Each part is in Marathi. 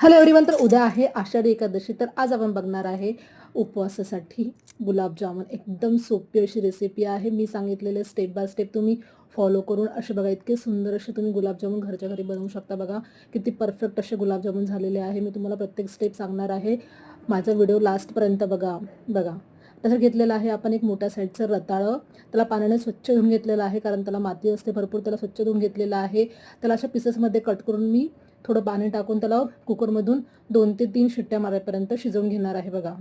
हॅलो एव्हरीवन तर उद्या आहे आषाढी एकादशी. तर आज आपण बघणार आहे उपवासासाठी गुलाबजामुन एकदम सोपी अशी रेसिपी आहे. मी सांगितलेले स्टेप बाय स्टेप तुम्ही फॉलो करून असे बघा इतके सुंदर असे तुम्ही गुलाबजामुन घरच्या घरी बनवू शकता बघा. किती परफेक्ट असे गुलाबजामुन झालेले आहे. मी तुम्हाला प्रत्येक स्टेप सांगणार आहे. माझा व्हिडिओ लास्टपर्यंत बघा बघा. तसं घेतलेलं आहे आपण एक मोठ्या साईडचं रताळं. त्याला पाण्याने स्वच्छ धुवून घेतलेलं आहे कारण त्याला माती असते भरपूर त्याला स्वच्छ धुवून घेतलेलं आहे. त्याला अशा पीसेसमध्ये कट करून मी थोडं पाणी टाकून त्याला कुकरमधून दोन ते तीन शिट्ट्या मारेपर्यंत शिजवून घेणार आहे बघा.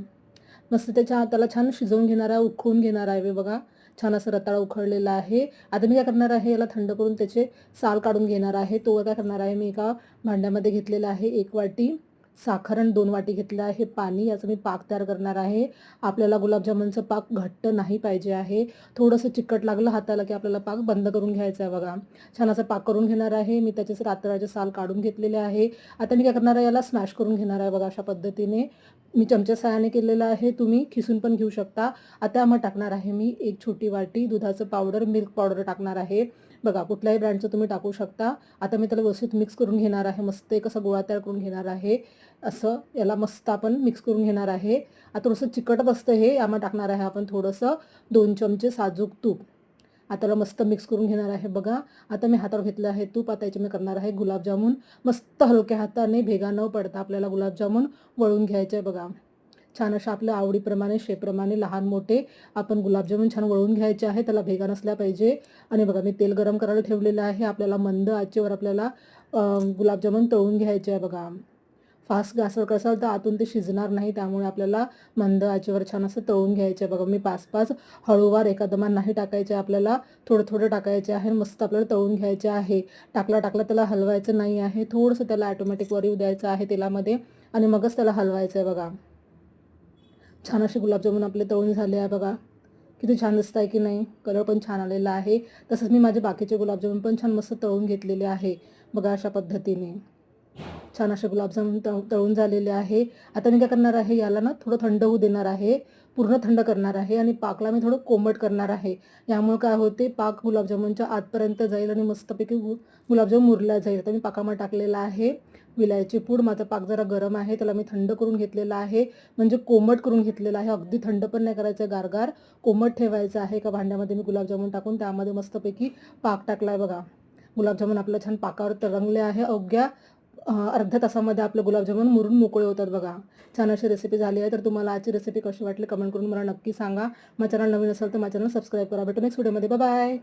मस्त त्याच्या त्याला छान शिजवून घेणार आहे उखळून घेणार आहे बघा. छान असं रताळा उखळलेला आहे. आता मी काय करणार आहे याला थंड करून त्याचे साल काढून घेणार आहे. तो काय करणार आहे मी एका भांड्यामध्ये घेतलेला आहे एक वाटी. साखर आणि दोन वाटी घेतलं आहे. पाणी याचं मी पाक तयार करणार आहे. आपल्याला गुलाबजामुनचं पाक घट्ट नाही पाहिजे आहे. थोडंसं चिकट लागलं हाताला की आपल्याला पाक बंद करून घ्यायचा आहे बघा. छान असं पाक करून घेणार आहे. मी त्याचे रात्राचे साल काढून घेतलेले आहे. आता मी काय करणार आहे? याला स्मॅश करून घेणार आहे बघा अशा पद्धतीने. मी चमच्या सहाय्याने केलेलं आहे. तुम्ही खिसून पण घेऊ शकता. आता मग टाकणार आहे मी एक छोटी वाटी. दुधाचं पावडर मिल्क पावडर टाकणार आहे. बघा कुठल्याही ब्रँडचं तुम्ही टाकू शकता. आता मी त्याला व्यवस्थित मिक्स करून घेणार आहे. मस्त एक असं गोळा तयार करून घेणार आहे. असं याला मस्त आपण मिक्स करून घेणार आहे. आता थोडंसं चिकटत असतं हे यामध्ये टाकणार आहे आपण थोडंसं दोन चमचे साजूक तूप. आता मस्त मिक्स करून घेणार आहे बघा. आता मी हातावर घेतलं आहे तूप. आता याचे मी करणार आहे गुलाबजामून. मस्त हलक्या हाताने भेगा न पडता आपल्याला गुलाबजामून वळून घ्यायचं आहे बघा. छान अशा आपल्या आवडीप्रमाणे शेप्रमाणे लहान मोठे आपण गुलाबजामुन छान वळून घ्यायचे आहे त्याला भेगा नसल्या पाहिजे. आणि बघा मी तेल गरम करायला ठेवलेलं आहे. आपल्याला मंद आचेवर आपल्याला गुलाबजामुन तळून घ्यायचे आहे बघा. फास्ट गॅसवर कसाल तर आतून ते शिजणार नाही. त्यामुळे आपल्याला मंद आचेवर छान असं तळून घ्यायचे आहे बघा. मी पाच पाच हळूवार एकादमान नाही टाकायचे. आपल्याला थोडं थोडं टाकायचे आहे. मस्त आपल्याला तळून घ्यायचे आहे. टाकला टाकला त्याला हलवायचं नाही आहे. थोडंसं त्याला ॲटोमॅटिक वरीव द्यायचं आहे तेलामध्ये. आणि मगच त्याला हलवायचं आहे बघा. छान असे गुलाबजामुन आपले तळून झाले आहे बघा. किती छान दिसत आहे की नाही? कलर पण छान आलेला आहे. तसंच मी माझे बाकीचे गुलाबजामुन पण छान मस्त तळून घेतलेले आहे. बघा अशा पद्धतीने. छान असे गुलाबजाम तळ तळून झालेले आहे. आता मी काय करणार आहे याला ना थोडं थंड होऊ देणार आहे. पूर्ण थंड करणार आहे आणि पाकला मी थोडं कोमट करणार आहे. यामुळे काय होते पाक गुलाबजामुनच्या आतपर्यंत जाईल आणि मस्तपैकी गुलाबजाम मुरला जाईल. आता मी पाकामध्ये टाकलेला आहे. विलायची पूड माझा पाक जरा गरम आहे त्याला मी थंड करून घेतलेला आहे. म्हणजे कोमट करून घेतलेला आहे. अगदी थंड पण नाही करायचं गारगार. कोमट ठेवायचं आहे एका भांड्यामध्ये मी गुलाबजामुन टाकून. त्यामध्ये मस्तपैकी पाक टाकला आहे बघा. गुलाबजामुन आपलं छान पाकावर तरंगले आहे. अवघ्या अर्ध्या तासामध्ये आपलं गुलाबजामुन मुरून मोकळे होतात बघा. छान अशी रेसिपी झाली आहे. तर तुम्हाला आजची रेसिपी कशी वाटली कमेंट करून मला नक्की सांगा. माझ्या चॅनल नवीन असेल तर माझ्या चॅनल सबस्क्राईब करा. भेटू नेक्स्ट व्हिडिओमध्ये बाय